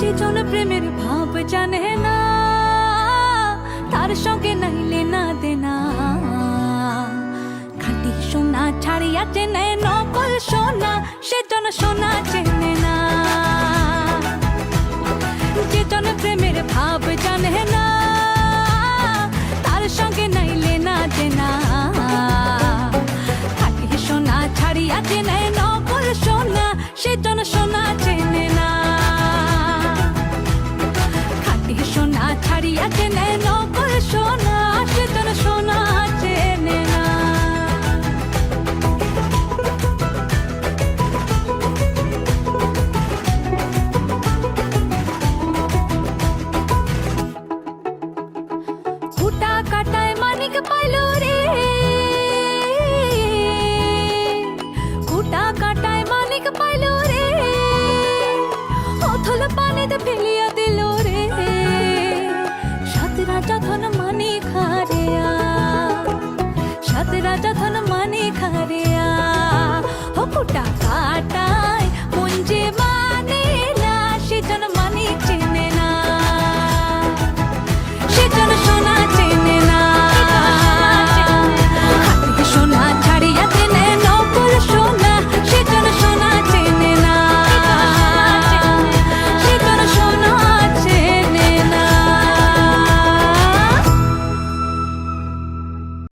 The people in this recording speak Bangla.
যে জন প্রেমের ভাব জানে না। তার সঙ্গে নাইলে না দেনা। খাটি সোনা ছাড়িয়া চেনে নকল সোনা, সে জন সোনা চেনে। সোনা সে সোনা চেনে না। ফুটা কাটায় মানিক পাইলো போட்டா?